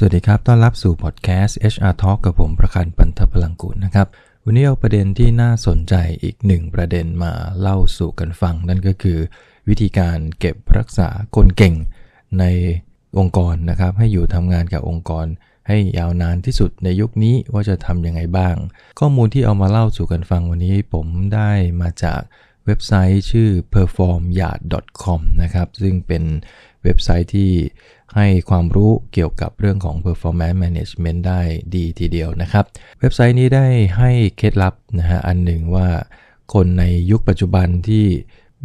สวัสดีครับ ต้อนรับสู่พอดแคสต์ HR Talk กับผมประคันปันทพลังกุลนะครับ วันนี้เอาประเด็นที่น่าสนใจอีกหนึ่งประเด็นมาเล่าสู่กันฟัง นั่นก็คือ วิธีการเก็บรักษาคนเก่งในองค์กรนะครับ ให้อยู่ทำงานกับองค์กร ให้ยาวนานที่สุดในยุคนี้ว่าจะทำยังไงบ้าง ข้อมูลที่เอามาเล่าสู่กันฟังวันนี้ผมได้มาจากเว็บไซต์ชื่อ performyard.com นะครับซึ่งเป็นเว็บไซต์ที่ ให้ความรู้เกี่ยวกับเรื่องของ performance management ได้ดีทีเดียวนะครับ เว็บไซต์นี้ได้ให้เคล็ดลับนะฮะอันหนึ่งว่าคนในยุคปัจจุบันที่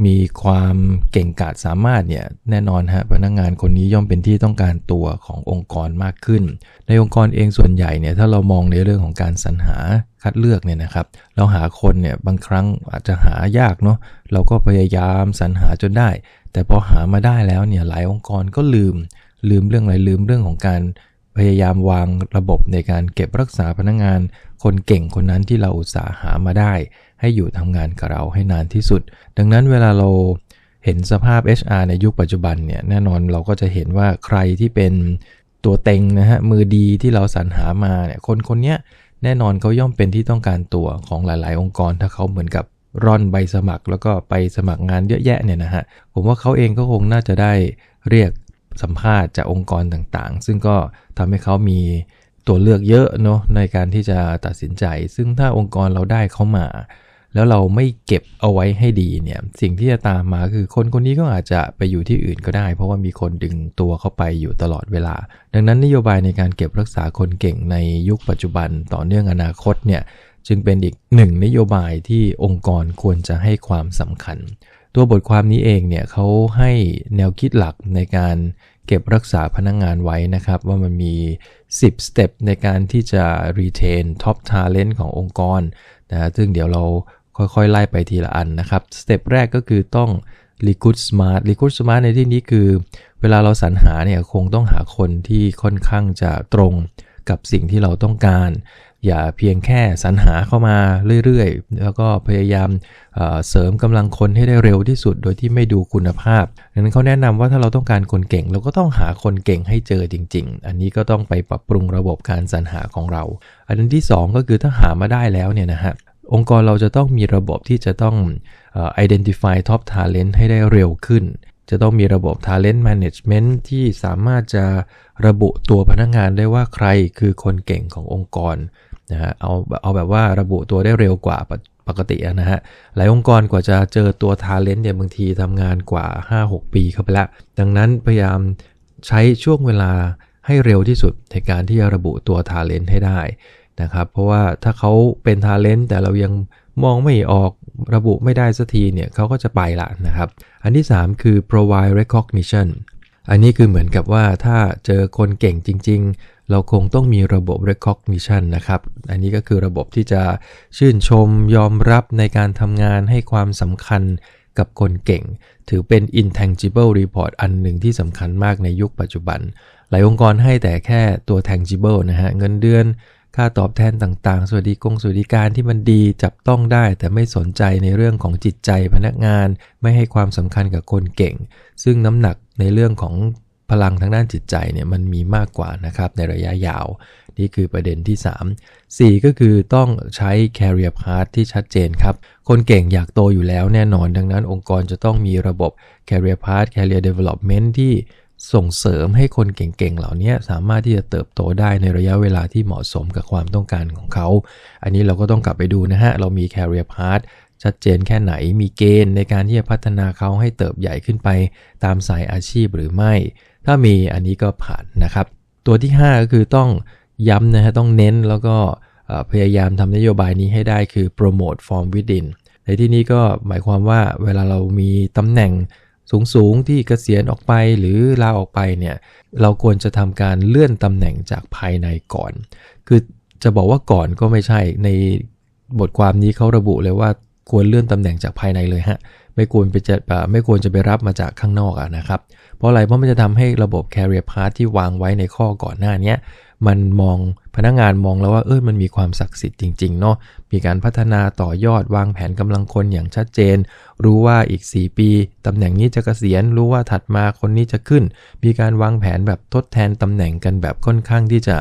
มีความเก่งกาจสามารถเนี่ยแน่นอนฮะพนักงงานคนนี้ย่อมเป็นที่ต้องการตัวขององค์กรมากขึ้น ในองค์กรเองส่วนใหญ่เนี่ยถ้าเรามองในเรื่องของการสรรหาคัดเลือกเนี่ยนะครับ เราหาคนเนี่ยบางครั้งอาจจะหายากเนาะเราก็พยายามสรรหาจนได้ แต่พอหามาได้แล้วเนี่ยหลายองค์กรก็ลืม ลืมเรื่องอะไรลืมเรื่องของการพยายามวางระบบในการเก็บรักษาพนักงงาน คนเก่งคนนั้นที่เราอุตสาหหามาได้ ให้อยู่ทำงานกับเราให้นานที่สุด ดังนั้นเวลาเราเห็นสภาพ HR ในยุคปัจจุบันเนี่ยแน่นอนเราก็จะเห็นว่าใครที่เป็นตัวเต็งนะฮะมือดีที่เราสรรหามาเนี่ยคนคนนี้แน่นอนเขาย่อมเป็นที่ต้องการตัวของหลาย ๆ องค์กร ถ้าเขาเหมือนกับร่อนใบสมัคร แล้วก็ไปสมัครงานเยอะแยะเนี่ยนะฮะผมว่าเขาเองก็คงน่าจะได้เรียก สัมภาษณ์จากองค์กรต่างๆ ซึ่งก็ทำให้เขามีตัวเลือกเยอะเนาะในการที่จะตัดสินใจ ซึ่งถ้าองค์กรเราได้เขามา แล้วเราไม่เก็บเอาไว้ให้ดีเนี่ยสิ่งที่จะตามมาคือคนคนนี้ก็อาจจะไปอยู่ที่อื่นก็ได้ เพราะว่ามีคนดึงตัวเข้าไปอยู่ตลอดเวลา ดังนั้นนโยบายในการเก็บรักษาคนเก่งในยุคปัจจุบันต่อเนื่องอนาคตเนี่ยจึงเป็นอีกหนึ่งนโยบายที่องค์กรควรจะให้ความสำคัญ ตัวบทความนี้เองเนี่ยเขาให้แนวคิดหลักในการเก็บรักษาพนักงงานไว้นะครับ ว่ามันมี 10 สเต็ปในการที่จะ retain top talent ขององค์กรนะซึ่งเดี๋ยวเราค่อยๆ ไล่ไปทีละอันนะครับ สเต็ปแรกก็คือต้อง recruit smart recruit smart ในที่นี้คือ เวลาเราสรรหาเนี่ยคงต้องหาคนที่ค่อนข้างจะตรงกับสิ่งที่เราต้องการ อย่าเพียงแค่สรรหาเข้ามาเรื่อยๆ แล้วก็พยายามเสริมกำลังคนให้ได้เร็วที่สุด โดยที่ไม่ดูคุณภาพดังนั้นเขาแนะนำว่าถ้าเราต้องการคนเก่ง เราก็ต้องหาคนเก่งให้เจอจริง ๆ อันนี้ก็ต้องไปปรับปรุงระบบการสรรหาของเรา อันที่ 2 ก็คือถ้าหามาได้แล้วเนี่ยนะฮะองค์กรเราจะต้องมีระบบที่จะต้อง identify top talent ให้ได้เร็วขึ้น จะต้องมีระบบ talent management ที่สามารถจะระบุตัวพนักงงานได้ว่าใครคือคนเก่งขององค์กร นะฮะเอาเอาแบบว่าระบุตัวได้เร็วกว่าปกตินะฮะหลายองค์กรกว่าจะเจอตัวทาเลนต์เนี่ยบางทีทำงานกว่า 5-6 ปีเข้าไปแล้ว ดังนั้นพยายามใช้ช่วงเวลาให้เร็วที่สุดในการที่จะระบุตัวทาเลนต์ให้ได้นะครับเพราะว่าถ้าเขาเป็นทาเลนต์แต่เรายังมองไม่ออกระบุไม่ได้สักทีเนี่ยเขาก็จะไปละนะครับ อันที่ 3 คือ provide recognition อันนี้คือเหมือนกับว่าถ้าเจอคนเก่งจริง เราคงต้องมีระบบ recognition นะครับ อันนี้ก็คือระบบที่จะชื่นชมยอมรับในการทำงานให้ความสำคัญกับคนเก่ง ถือเป็น intangible report อันหนึ่งที่สำคัญมากในยุคปัจจุบัน หลายองค์กรให้แต่แค่ตัว tangible นะฮะ เงินเดือน ค่าตอบแทนต่างๆ สวัสดิกงสวัสดิการที่มันดีจับต้องได้ แต่ไม่สนใจในเรื่องของจิตใจพนักงาน ไม่ให้ความสำคัญกับคนเก่ง ซึ่งน้ำหนักในเรื่องของ พลังทางด้านจิตใจเนี่ยมันมีมากกว่านะครับในระยะยาว นี่คือประเด็นที่ 3 4 ก็คือต้องใช้ career path ที่ชัดเจนครับ คนเก่งอยากโตอยู่แล้วแน่นอน ดังนั้นองค์กรจะต้องมีระบบ career path career development ที่ส่งเสริมให้คนเก่งๆ เหล่านี้สามารถที่จะเติบโตได้ในระยะเวลาที่เหมาะสมกับความต้องการของเขา อันนี้เราก็ต้องกลับไปดูนะฮะ เรามี career path ชัดเจนแค่ไหน มีเกณฑ์ในการที่จะพัฒนาเขาให้เติบใหญ่ขึ้นไปตามสายอาชีพหรือไม่ ถ้ามีอันนี้ก็ผ่านนะครับ ตัวที่ 5 ก็คือต้องย้ำนะฮะต้องเน้นแล้วก็พยายามทำนโยบายนี้ให้ได้คือ promote from within ในที่นี้ก็หมายความว่าเวลาเรามีตำแหน่งสูงๆที่เกษียณออกไปหรือลาออกไปเนี่ยเราควรจะทำการเลื่อนตำแหน่งจากภายในก่อน คือจะบอกว่าก่อนก็ไม่ใช่ในบทความนี้เขาระบุเลยว่า ควรเลื่อนตำแหน่งจากภายในเลยฮะไม่ควรไปจะไม่ควรจะไปรับมาจากข้างนอกอะนะครับ เพราะอะไรเพราะมันจะทำให้ระบบ carrier path ที่วางไว้ในข้อก่อนหน้านี้ มันมองพนักงานมองแล้วว่าเออมันมีความศักดิ์สิทธิ์จริงๆเนาะมีการพัฒนาต่อยอดวางแผนกำลังคนอย่างชัดเจน รู้ว่าอีก 4 ปีตำแหน่งนี้จะเกษียณรู้ว่าถัดมาคนนี้จะขึ้น มีการวางแผนแบบทดแทนตำแหน่งกันแบบค่อนข้างที่จะ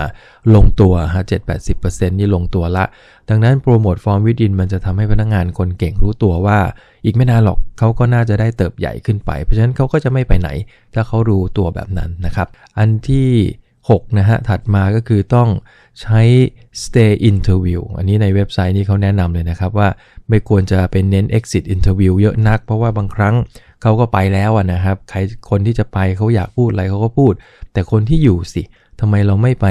ลงตัวฮะ7-80%นี่ลงตัวละ ดังนั้นโปรโมทฟอร์มวิดินมันจะทำให้พนักงานคนเก่งรู้ตัวว่า อีกไม่นานหรอกเขาก็น่าจะได้เติบใหญ่ขึ้นไป เพราะฉะนั้นเขาก็จะไม่ไปไหน ถ้าเขารู้ตัวแบบนั้นนะครับ อันที่ 6นะฮะถัดมาก็คือต้องใช้ stay interview อันนี้ในเว็บไซต์นี้เขาแนะนำเลยนะครับว่าไม่ควรจะเป็นเน้น exit interview เยอะนัก เพราะว่าบางครั้งเขาก็ไปแล้วนะครับ ใครคนที่จะไปเขาอยากพูดอะไรเขาก็พูด แต่คนที่อยู่สิทำไมเราไม่ไป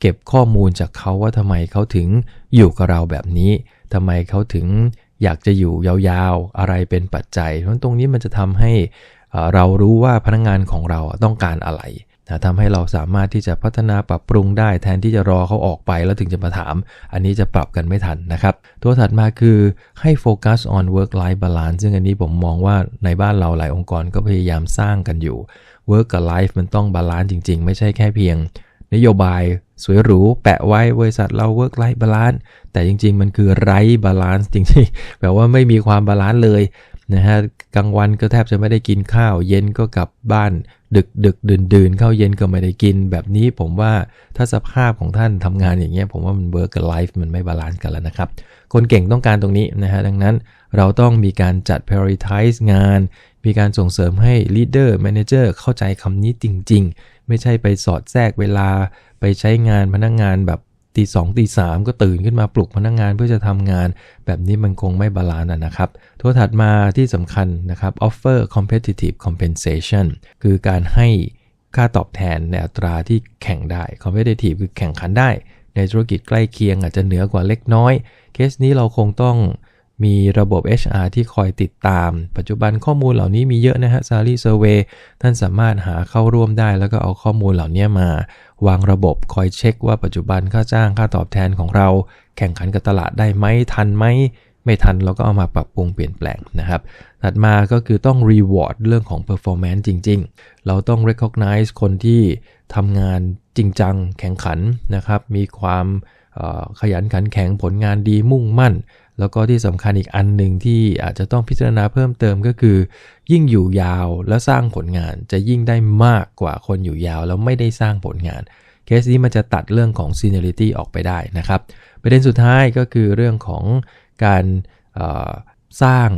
เก็บข้อมูลจากเขาว่าทำไมเขาถึงอยู่กับเราแบบนี้ทำไมเขาถึงอยากจะอยู่ยาวๆ อะไรเป็นปัจจัย เพราะตรงนี้มันจะทำให้เรารู้ว่าพนักงงานของเราต้องการอะไร นะทำให้เราสามารถที่จะพัฒนาปรับปรุงได้แทนที่จะรอเขาออกไปแล้วถึงจะมาถาม อันนี้จะปรับกันไม่ทันนะครับ ตัวถัดมาคือให้โฟกัส on work life balance ซึ่งอันนี้ผมมองว่าในบ้านเราหลายองค์กรก็พยายามสร้างกันอยู่ work กับ life มันต้องบาลานซ์จริง ๆ ไม่ใช่แค่เพียง นโยบายสวยหรูแปะไว้บริษัทเรา work life balance แต่จริง ๆ มันคือไร้บาลานซ์จริงๆแบบว่าไม่มีความบาลานซ์เลยนะฮะ กลางวันก็แทบจะไม่ได้กินข้าว เย็นก็กลับบ้าน ดึกดึกดื่นดื่นเข้าเย็นก็ไม่ได้กิน แบบนี้ผมว่าถ้าสภาพของท่านทำงานอย่างเงี้ยผมว่ามันเวิร์กกับไลฟ์มันไม่บาลานซ์กันแล้วนะครับ คนเก่งต้องการตรงนี้นะฮะดังนั้นเราต้องมีการจัด prioritize งาน มีการส่งเสริมให้ leader manager เข้าใจคำนี้จริง ๆ ไม่ใช่ไปสอดแทรกเวลาไปใช้งานพนักงงานแบบ ตีสองตีสามก็ตื่นขึ้นมาปลุกพนักงงานเพื่อจะทำงาน แบบนี้มันคงไม่บาลานซ์นะครับ ตัวถัดมาที่สำคัญนะครับ offer competitive compensation คือการให้ค่าตอบแทนในอัตราที่แข่งได้ competitive คือแข่งขันได้ ในธุรกิจใกล้เคียงอาจจะเหนือกว่าเล็กน้อย เคสนี้เราคงต้อง มีระบบ HR ที่คอยติดตาม ปัจจุบันข้อมูลเหล่านี้มีเยอะนะฮะ Sally Survey ท่านสามารถหาเข้าร่วมได้ แล้วก็เอาข้อมูลเหล่านี้มา วางระบบคอยเช็คว่าปัจจุบันค่าจ้างค่าตอบแทนของเรา แข่งขันกับตลาดได้ไหมทันไหมไม่ทันเราก็เอามาปรับปรุงเปลี่ยนแปลงนะครับ ถัดมาก็คือต้อง reward เรื่องของ performance จริง ๆ เราต้อง recognize คนที่ทำงานจริงจังแข่งขันนะครับ มีความขยันขันแข็งผลงานดีมุ่งมั่น แล้วก็ที่สำคัญอีกอันหนึ่งที่อาจจะต้องพิจารณาเพิ่มเติมก็คือ ยิ่งอยู่ยาวแล้วสร้างผลงานจะยิ่งได้มากกว่าคนอยู่ยาวแล้วไม่ได้สร้างผลงาน เคสนี้มันจะตัดเรื่องของ seniority ออกไปได้นะครับ ประเด็นสุดท้ายก็คือเรื่องของการสร้าง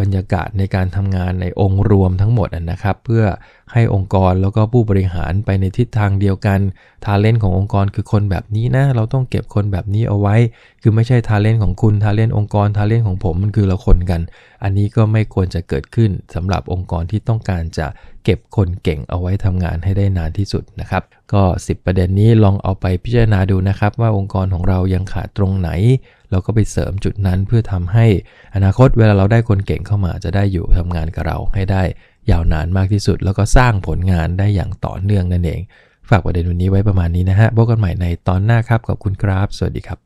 บรรยากาศในการทำงานในองค์รวมทั้งหมดนะครับ เพื่อ ให้องค์กรแล้วก็ผู้บริหารไปในทิศทางเดียวกันทาเลนต์ขององค์กรคือคนแบบนี้นะ เราต้องเก็บคนแบบนี้เอาไว้ คือไม่ใช่ทาเลนต์ของคุณทาเลนต์องค์กรทาเลนต์ของผมมันคือเราคนกัน อันนี้ก็ไม่ควรจะเกิดขึ้นสำหรับองค์กรที่ต้องการจะเก็บคนเก่งเอาไว้ทำงานให้ได้นานที่สุดนะครับ ก็ 10 ประเด็นนี้ลองเอาไปพิจารณาดูนะครับว่าองค์กรของเรายังขาดตรงไหนเราก็ไปเสริมจุดนั้นเพื่อทำให้อนาคตเวลาเราได้คนเก่งเข้ามาจะได้อยู่ทำงานกับเราให้ได้ ยาวนานมากที่สุด แล้วก็สร้างผลงานได้อย่างต่อเนื่องนั่นเอง ฝากประเด็นวันนี้ไว้ประมาณนี้นะฮะพบกันใหม่ในตอนหน้าครับขอบคุณครับ สวัสดีครับ